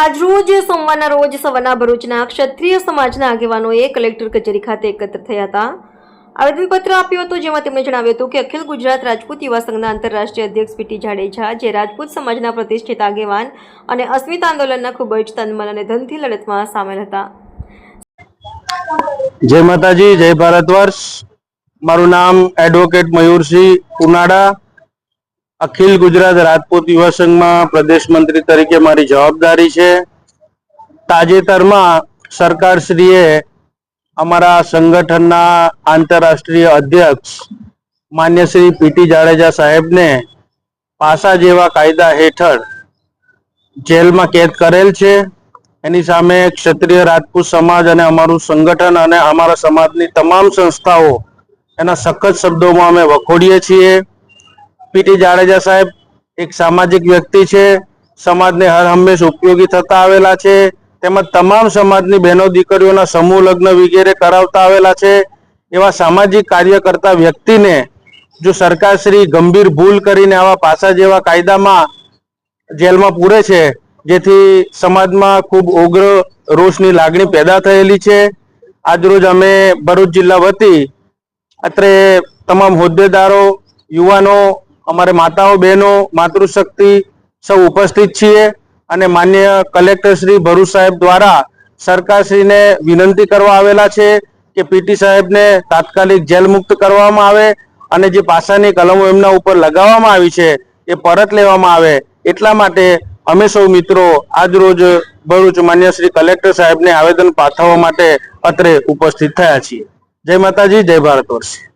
આજરોજ સોમવારના રોજ સવારના ભરૂચના ક્ષત્રિય સમાજના આગેવાનોએ કલેક્ટર કચેરી ખાતે એકત્ર થયા હતા. આવેદનપત્ર આપ્યું હતું, જેમાં તેમણે જણાવ્યું હતું કે અખિલ ગુજરાત રાજપૂત યુવા સંઘના આંતરરાષ્ટ્રીય અધ્યક્ષ પીટી જાડેજા, જે રાજપૂત સમાજના પ્રતિષ્ઠિત આગેવાન અને અસ્મિત આંદોલનના ખૂબ જ તનમન અને ધનથી લડતમાં સામેલ હતા. જય માતાજી, જય ભારત વર્ષ. મારું નામ એડવોકેટ મયુરસિંહ ઉનાળા અખિલ ગુજરાત રાજપૂત યુવા સંઘમાં પ્રદેશ મંત્રી તરીકે મારી જવાબદારી છે. તાજેતરમાં સરકારશ્રીએ અમારા સંગઠનના આંતરરાષ્ટ્રીય અધ્યક્ષ માન્ય શ્રી પીટી જાડેજા સાહેબને પાસા જેવા કાયદા હેઠળ જેલમાં કેદ કરેલ છે. એની સામે ક્ષત્રિય રાજપૂત સમાજ અને અમારું સંગઠન અને અમારા સમાજની તમામ સંસ્થાઓ એના સખત શબ્દોમાં અમે વખોડીએ છીએ. પીટી જાડેજા સાહેબ એક સામાજિક વ્યક્તિ છે. સમાજને હર હંમેશ ઉપયોગી થતા આવેલા છે. તેમજ તમામ સમાજની બહેનો દીકરીઓના સમૂહ લગ્ન વગેરે કરાવતા આવેલા છે. એવા સામાજિક કાર્ય કરતા વ્યક્તિને જો સરકારશ્રી ગંભીર ભૂલ કરીને આવા પાસા જેવા કાયદામાં જેલમાં પૂરે છે, જેથી સમાજમાં ખૂબ ઉગ્ર રોષની લાગણી પેદા થયેલી છે. આજરોજ અમે ભરૂચ જિલ્લા વતી અત્રે તમામ હોદ્દેદારો, યુવાનો અમારે માતાઓ, બહેનો, માતૃશક્તિ સૌ ઉપસ્થિત છીએ અને માન્ય કલેક્ટર શ્રી ભરૂચ સાહેબ દ્વારા સરકારશ્રીને વિનંતી કરવા આવેલા છે કે પીટી સાહેબને તાત્કાલિક જેલ મુક્ત કરવામાં આવે અને જે પાસાની કલમો એમના ઉપર લગાવવામાં આવી છે, એ પરત લેવામાં આવે. એટલા માટે અમે સૌ મિત્રો આજ રોજ ભરૂચ માન્ય શ્રી કલેક્ટર સાહેબને આવેદન પાઠવવા માટે અત્રે ઉપસ્થિત થયા છીએ. જય માતાજી, જય ભારત વર્ષ.